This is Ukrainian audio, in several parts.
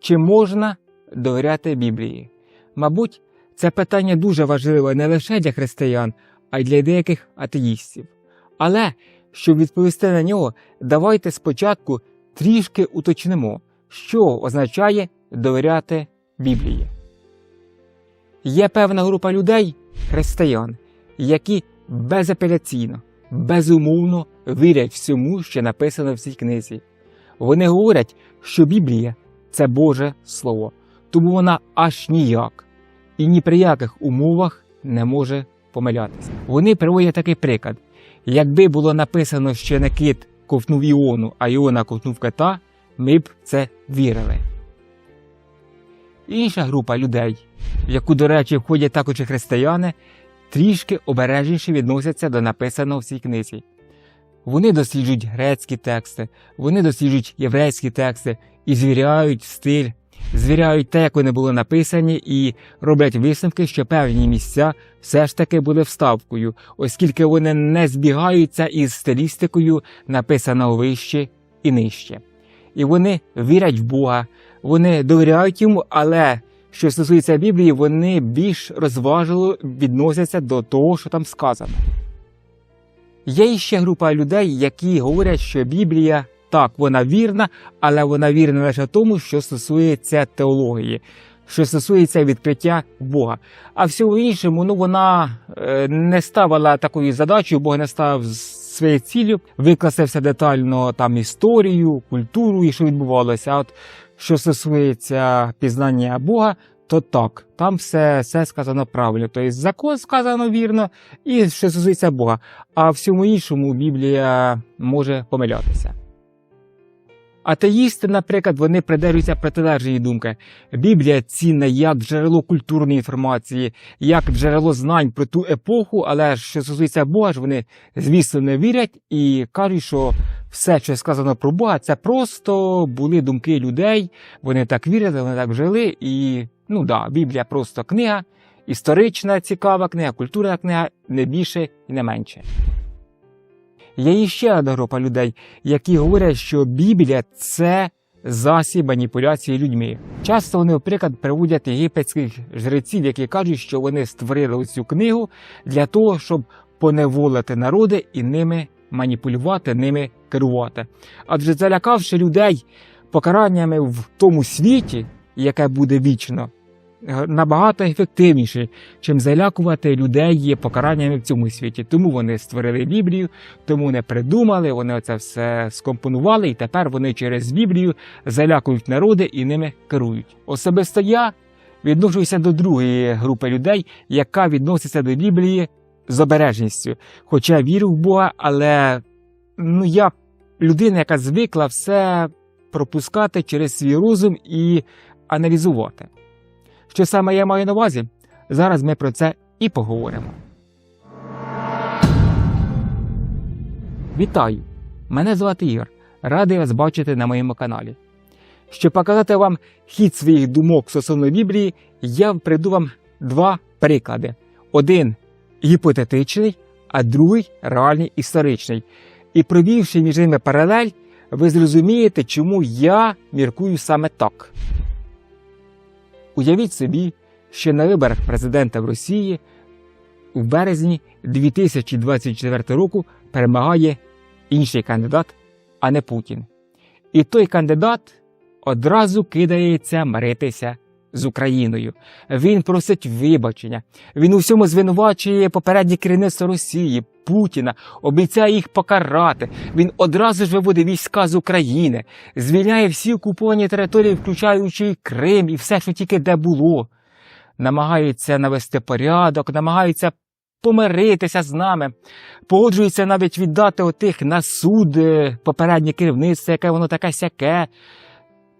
Чи можна довіряти Біблії? Мабуть, це питання дуже важливе не лише для християн, а й для деяких атеїстів. Але щоб відповісти на нього, давайте спочатку трішки уточнимо, що означає довіряти Біблії. Є певна група людей, християн, які безапеляційно, безумовно вірять всьому, що написано в цій книзі. Вони говорять, що Біблія це Боже Слово, тому вона аж ніяк і ні при яких умовах не може помилятися. Вони приводять такий приклад: якби було написано, що не кит ковтнув Іону, а Іона ковтнув кита, ми б це вірили. Інша група людей, в яку, до речі, входять також і християни, трішки обережніше відносяться до написаного в цій книзі. Вони досліджують грецькі тексти, вони досліджують єврейські тексти і звіряють стиль, звіряють те, як вони були написані, і роблять висновки, що певні місця все ж таки були вставкою, оскільки вони не збігаються із стилістикою, написаного вище і нижче. І вони вірять в Бога, вони довіряють йому, але що стосується Біблії, вони більш розважливо відносяться до того, що там сказано. Є іще група людей, які говорять, що Біблія так, вона вірна, але вона вірна лише тому, що стосується теології, що стосується відкриття Бога. А всього іншому, ну вона е, не ставила такою задачею, Бог не ставив своєю ціллю викласти все детально там історію, культуру і що відбувалося. А от що стосується пізнання Бога, то так, там все, все сказано правильно. Тобто закон сказано вірно, і що стосується Бога. А всьому іншому Біблія може помилятися. Атеїсти, наприклад, вони придержуються протилежної думки. Біблія цінна як джерело культурної інформації, як джерело знань про ту епоху, але що стосується Бога, ж вони, звісно, не вірять і кажуть, що все, що сказано про Бога, це просто були думки людей, вони так вірили, вони так жили. І ну да, Біблія просто книга, історична, цікава книга, культурна книга, не більше і не менше. Є іще одна група людей, які говорять, що Біблія це засіб маніпуляції людьми. Часто вони, наприклад, приводять єгипетських жреців, які кажуть, що вони створили цю книгу для того, щоб поневолити народи і ними маніпулювати, ними керувати. Адже залякавши людей покараннями в тому світі, яке буде вічно, набагато ефективніше, чим залякувати людей покараннями в цьому світі. Тому вони створили Біблію, тому вони придумали, вони це все скомпонували, і тепер вони через Біблію залякують народи і ними керують. Особисто я відношуся до другої групи людей, яка відноситься до Біблії з обережністю. Хоча вірю в Бога, але ну, я людина, яка звикла все пропускати через свій розум і аналізувати. Що саме я маю на увазі? Зараз ми про це і поговоримо. Вітаю! Мене звати Ігор. Радий вас бачити на моєму каналі. Щоб показати вам хід своїх думок стосовно Біблії, я приду вам два приклади: один гіпотетичний, а другий реальний історичний. І провівши між ними паралель, ви зрозумієте, чому я міркую саме так. Уявіть собі, що на виборах президента в Росії у березні 2024 року перемагає інший кандидат, а не Путін. І той кандидат одразу кидається миритися з Україною. Він просить вибачення. Він у всьому звинувачує попереднє керівництво Росії, Путіна, обіцяє їх покарати. Він одразу ж виводить війська з України, звільняє всі окуповані території, включаючи Крим, і все, що тільки де було. Намагається навести порядок, намагається помиритися з нами, погоджується навіть віддати отих на суд е, попереднє керівництво, яке воно таке сяке.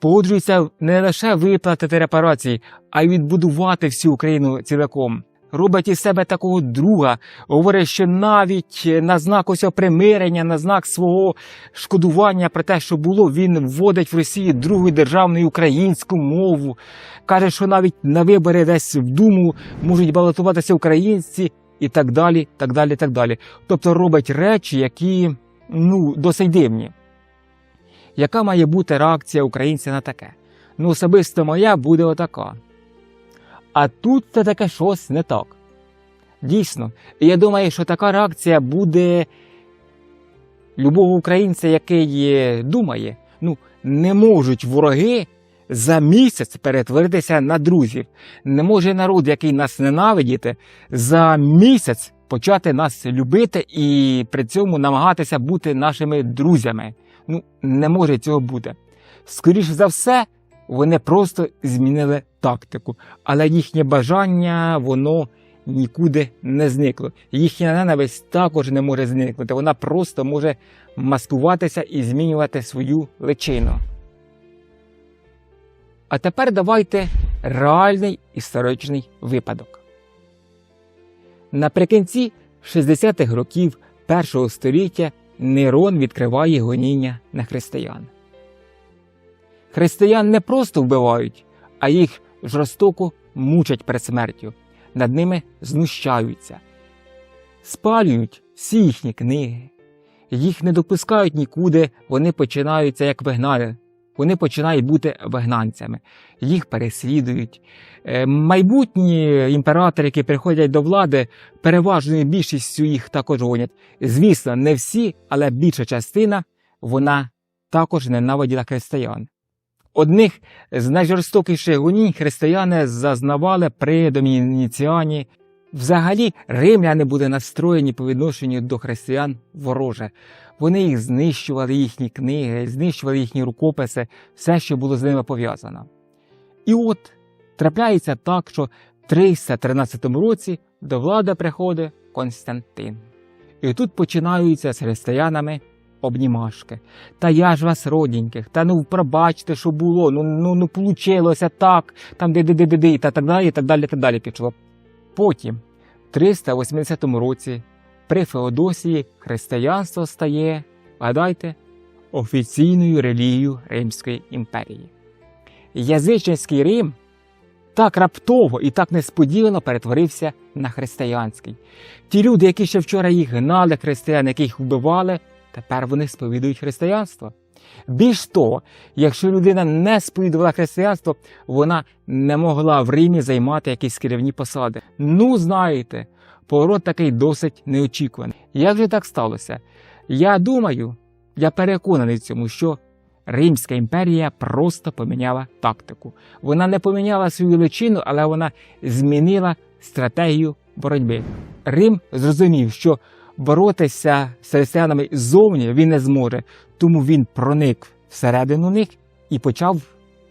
Погоджується не лише виплатити репарації, а й відбудувати всю Україну цілком. Робить із себе такого друга, говорить, що навіть на знак ось примирення, на знак свого шкодування про те, що було, він вводить в Росії другу державну українську мову. Каже, що навіть на вибори десь в Думу можуть балотуватися українці і так далі. так далі, так далі. Тобто робить речі, які ну, досить дивні. Яка має бути реакція українця на таке? Ну, особисто моя буде отака. А тут це таке щось не так. Дійсно, я думаю, що така реакція буде любого українця, який думає, ну, не можуть вороги за місяць перетворитися на друзів. Не може народ, який нас ненавидіти, за місяць почати нас любити і при цьому намагатися бути нашими друзями. Ну, не може цього бути. Скоріше за все, вони просто змінили тактику, але їхнє бажання, воно нікуди не зникло. Їхня ненависть також не може зникнути. Вона просто може маскуватися і змінювати свою личину. А тепер давайте реальний історичний випадок. Наприкінці 60-х років першого століття Нерон відкриває гоніння на християн. Християн не просто вбивають, а їх жорстоко мучать перед смертю, над ними знущаються, спалюють всі їхні книги, їх не допускають нікуди, вони починаються як вигнали. Вони починають бути вигнанцями, їх переслідують. Е, Майбутні імператори, які приходять до влади, переважною більшістю їх також гонять. Звісно, не всі, але більша частина вона також ненавиділа християн. Одних з найжорстокіших гонінь християни зазнавали при Домініціані. Взагалі, римляни були настроєні по відношенню до християн вороже. Вони їх знищували, їхні книги, знищували їхні рукописи, все, що було з ними пов'язано. І от трапляється так, що в 313 році до влади приходить Константин. І тут починаються з християнами обнімашки. Та я ж вас роденьких, та ну пробачте, що було, ну ну, ну получилося так, там де де де де де та так далі, і так далі, і так далі пішло. Потім, в 380 році, при Феодосії християнство стає, гадайте, офіційною релігією Римської імперії. Язичницький Рим так раптово і так несподівано перетворився на християнський. Ті люди, які ще вчора їх гнали, християн, яких вбивали, тепер вони сповідують християнство. Більш того, якщо людина не сповідувала християнство, вона не могла в Римі займати якісь керівні посади. Ну, знаєте, поворот такий досить неочікуваний. Як же так сталося? Я думаю, я переконаний в цьому, що Римська імперія просто поміняла тактику. Вона не поміняла свою личину, але вона змінила стратегію боротьби. Рим зрозумів, що боротися з християнами ззовні він не зможе, тому він проник всередину них і почав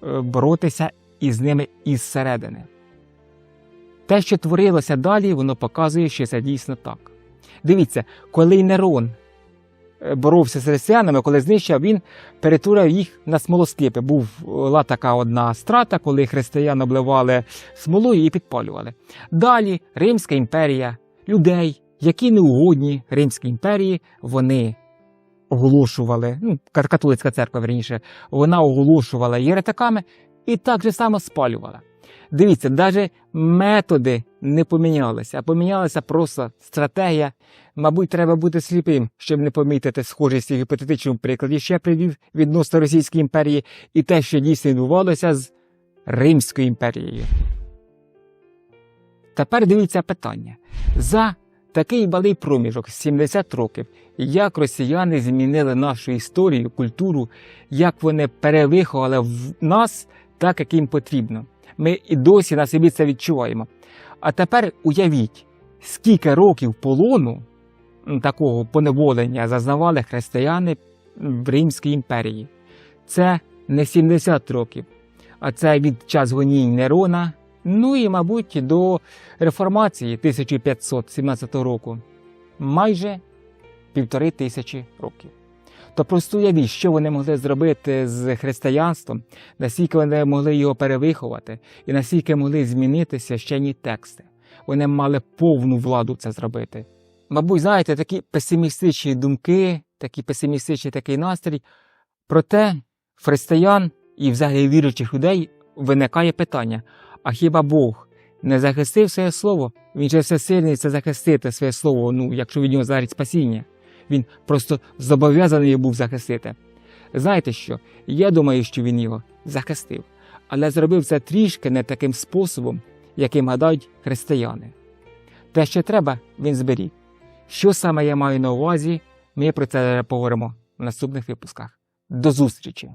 е, боротися із ними із середини. Те, що творилося далі, воно показує, що це дійсно так. Дивіться, коли Нерон е, боровся з християнами, коли знищив, він перетворив їх на смолоскипи. Була така одна страта, коли християн обливали смолою і підпалювали. Далі Римська імперія, людей, які неугодні Римській імперії, вони оголошували, ну, католицька церква, верніше, вона оголошувала єретиками і так же само спалювала. Дивіться, навіть методи не помінялися, а помінялася просто стратегія. Мабуть, треба бути сліпим, щоб не помітити схожість у гіпотетичному прикладі, я привів відносно Російської імперії, і те, що дійсно відбувалося з Римською імперією. Тепер дивіться питання. За такий малий проміжок 70 років, як росіяни змінили нашу історію, культуру, як вони перевиховали в нас так, як їм потрібно. Ми і досі на собі це відчуваємо. А тепер уявіть, скільки років полону такого поневолення зазнавали християни в Римській імперії. Це не 70 років, а це від час гонінь Нерона, ну і, мабуть, до реформації 1517 року. Майже півтори тисячі років. То просто уявіть, що вони могли зробити з християнством, наскільки вони могли його перевиховати, і наскільки могли змінити священні тексти. Вони мали повну владу це зробити. Мабуть, знаєте, такі песимістичні думки, такі песимістичний такий настрій. Проте християн і взагалі віруючих людей виникає питання: а хіба Бог не захистив своє слово? Він же всесильний це захистити своє слово, ну, якщо від нього залежить спасіння. Він просто зобов'язаний був захистити. Знаєте що? Я думаю, що він його захистив. але зробив це трішки не таким способом, яким гадають християни. Те, що треба, він зберіг. Що саме я маю на увазі, ми про це поговоримо в наступних випусках. До зустрічі!